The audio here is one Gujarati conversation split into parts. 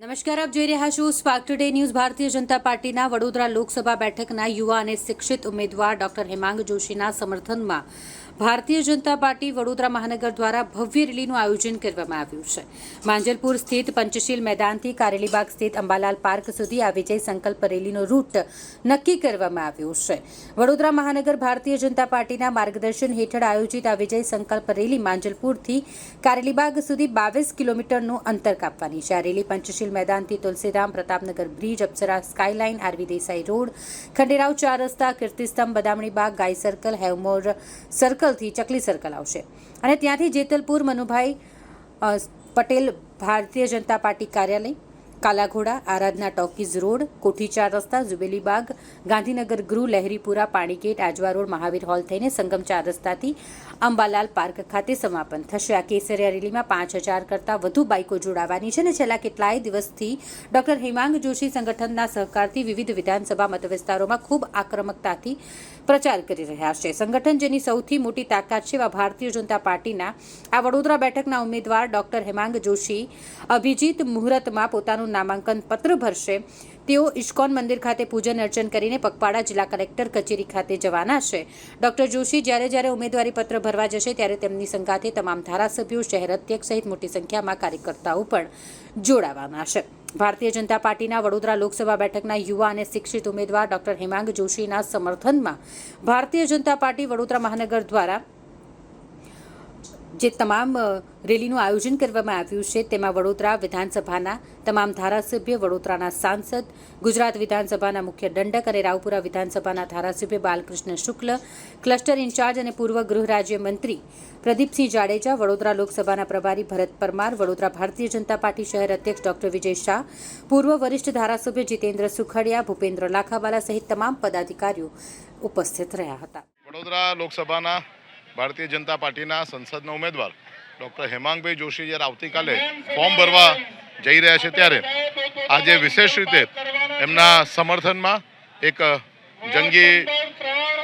નમસ્કાર, આપ જોઈ રહ્યા છો spark today news Bharatiya Janata પાર્ટીના વડોદરા લોકસભા બેઠકના યુવા અને શિક્ષિત ઉમેદવાર ડોક્ટર હેમાંગ જોશીના સમર્થનમાં ભારતીય જનતા પાર્ટી વડોદરા મહાનગર દ્વારા ભવ્ય રેલીનું આયોજન કરવામાં આવ્યું છે. માંજલપુર સ્થિત પંચશીલ મેદાનથી કારેલીબાગ સ્થિત અંબાલાલ પાર્ક સુધી આ વિજય સંકલ્પ રેલીનો રૂટ નક્કી કરવામાં આવ્યો છે. વડોદરા મહાનગર ભારતીય જનતા પાર્ટીના માર્ગદર્શન હેઠળ આયોજિત આ વિજય સંકલ્પ રેલી માંજલપુરથી કારેલીબાગ સુધી બાવીસ કિલોમીટરનું અંતર કાપવાની છે. આ rally Panchsheel મેદાનથી Tulsidham Pratapnagar bridge, Apsara skyline RV Desai road, Khanderao ચાર રસ્તા, કીર્તિસ્તંભ બદામણી બાગ ગાય સર્કલ, હેવમોર સર્કલથી ચકલી સર્કલ આવશે. અને ત્યાંથી જેતલપુર મનુભાઈ પટેલ ભારતીય જનતા પાર્ટી કાર્યાલય કાલાઘોડા, આરાધના ટોકીઝ રોડ, કોઠી ચાર રસ્તા જુબેલી બાગ, ગાંધીનગર ગૃહ, લહેરીપુરા, પાણીગેટ, આજવા રોડ, મહાવીર હોલ થઈને સંગમ ચાર રસ્તાથી અંબાલાલ પાર્ક ખાતે સમાપન થશે. આ કેસરિયા રેલીમાં પાંચ હજાર કરતાં વધુ બાઇકો જોડાવાની છે અને છેલ્લા કેટલાય દિવસથી ડોક્ટર હેમાંગ જોશી સંગઠનના સહકારથી વિવિધ વિધાનસભા મતવિસ્તારોમાં ખૂબ આક્રમકતાથી પ્રચાર કરી રહ્યા છે. સંગઠન જેની સૌથી મોટી તાકાત છે એવા ભારતીય જનતા પાર્ટીના આ વડોદરા બેઠકના ઉમેદવાર ડોક્ટર હેમાંગ જોશી અભિજીત મુહૂર્તમાં પોતાનું નામાંકન પત્ર ભરશે. તેઓ ઇસ્કોન મંદિર ખાતે પૂજન અર્ચન કરીને પગપાળા જિલ્લા કલેક્ટર કચેરી ખાતે જવાના છે. ડોક્ટર જોશી જ્યારે જ્યારે ઉમેદવારી પત્ર ભરવા જશે ત્યારે તેમની સંગાથે તમામ ધારાસભ્યો, શહેર અધ્યક્ષ સહિત મોટી સંખ્યામાં કાર્યકર્તાઓ પણ જોડાવાના છે. ભારતીય જનતા પાર્ટીના વડોદરા લોકસભા બેઠકના યુવા અને શિક્ષિત ઉમેદવાર ડોક્ટર હેમાંગ જોશીના સમર્થનમાં ભારતીય જનતા પાર્ટી વડોદરા મહાનગર દ્વારા જે તમામ રેલીનું આયોજન કરવામાં આવ્યું છે, તેમાં વડોદરા વિધાનસભાના તમામ ધારાસભ્ય, વડોદરાના સાંસદ, ગુજરાત વિધાનસભાના મુખ્ય દંડક અને રાવપુરા વિધાનસભાના ધારાસભ્ય બાલકૃષ્ણ શુક્લ, ક્લસ્ટર ઇન્ચાર્જ અને પૂર્વ ગૃહ રાજ્યમંત્રી પ્રદીપસિંહ જાડેજા, વડોદરા લોકસભાના પ્રભારી ભરત પરમાર, વડોદરા ભારતીય જનતા પાર્ટી શહેર અધ્યક્ષ ડોક્ટર વિજય શાહ, પૂર્વ વરિષ્ઠ ધારાસભ્ય જીતેન્દ્ર સુખડિયા, ભૂપેન્દ્ર લાખાવાલા સહિત તમામ પદાધિકારીઓ ઉપસ્થિત રહ્યા હતા. વડોદરા લોકસભાના ભારતીય જનતા પાર્ટીના સંસદના ઉમેદવાર ડૉક્ટર હેમાંગભાઈ જોશી જ્યારે આવતીકાલે ફોર્મ ભરવા જઈ રહ્યા છે ત્યારે આજે વિશેષ રીતે એમના સમર્થનમાં એક જંગી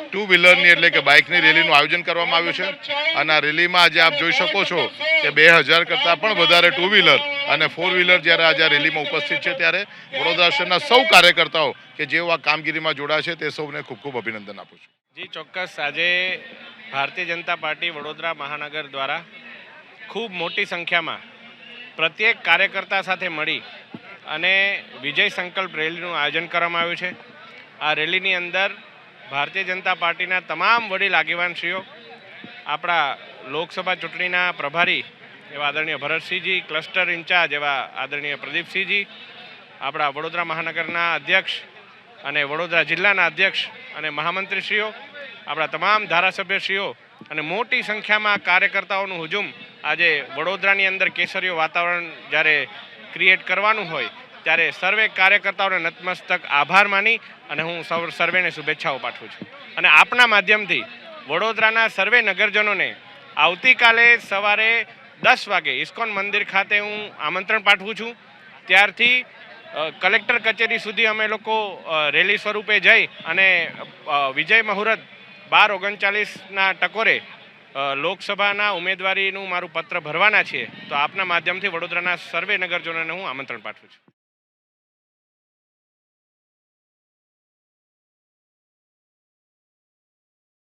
ટુ વ્હીલરની એટલે કે બાઇકની રેલીનું આયોજન કરવામાં આવ્યું છે. અને આ રેલીમાં આજે આપ જોઈ શકો છો કે બે હજાર કરતાં પણ વધારે ટુ વ્હીલર અને ફોર વ્હીલર જ્યારે આજે રેલીમાં ઉપસ્થિત છે ત્યારે વડોદરા શહેરના સૌ કાર્યકર્તાઓ કે જેઓ આ કામગીરીમાં જોડાશે તે સૌને ખૂબ ખૂબ અભિનંદન આપું છું. જી, ચોક્કસ. આજે ભારતીય જનતા પાર્ટી વડોદરા મહાનગર દ્વારા ખૂબ મોટી સંખ્યામાં પ્રત્યેક કાર્યકર્તા સાથે મળી અને વિજય સંકલ્પ રેલીનું આયોજન કરવામાં આવ્યું છે. આ રેલીની અંદર ભારતીય જનતા પાર્ટીના તમામ વડીલ આગેવાનશ્રીઓ, આપણા લોકસભા ચૂંટણીના પ્રભારી એવા આદરણીય ભરતસિંહજી, ક્લસ્ટર ઇન્ચાર્જ એવા આદરણીય પ્રદીપસિંહજી, આપણા વડોદરા મહાનગરના અધ્યક્ષ અને વડોદરા જિલ્લાના અધ્યક્ષ અને મહામંત્રીશ્રીઓ આપણા તમામ ધારાસભ્યશ્રીઓ અને મોટી સંખ્યામાં કાર્યકર્તાઓનું હુજુમ આજે વડોદરાની અંદર કેસરીઓ વાતાવરણ જ્યારે ક્રિએટ કરવાનું હોય, ત્યારે સર્વે કાર્યકર્તાઓને નતમસ્તક આભાર માની અને હું સૌ સર્વેને શુભેચ્છાઓ પાઠવું છું. અને આપના માધ્યમથી વડોદરાના સર્વે નગરજનોને આવતીકાલે સવારે દસ વાગે ઇસ્કોન મંદિર ખાતે હું આમંત્રણ પાઠવું છું. ત્યારથી કલેક્ટર કચેરી સુધી અમે લોકો રેલી સ્વરૂપે જઈ અને વિજય મુહૂર્ત બાર ઓગણચાલીસના ટકોરે લોકસભાના ઉમેદવારીનું મારું પત્ર ભરવાના છીએ તો આપના માધ્યમથી વડોદરાના સર્વે નગરજનોને હું આમંત્રણ પાઠવું છું.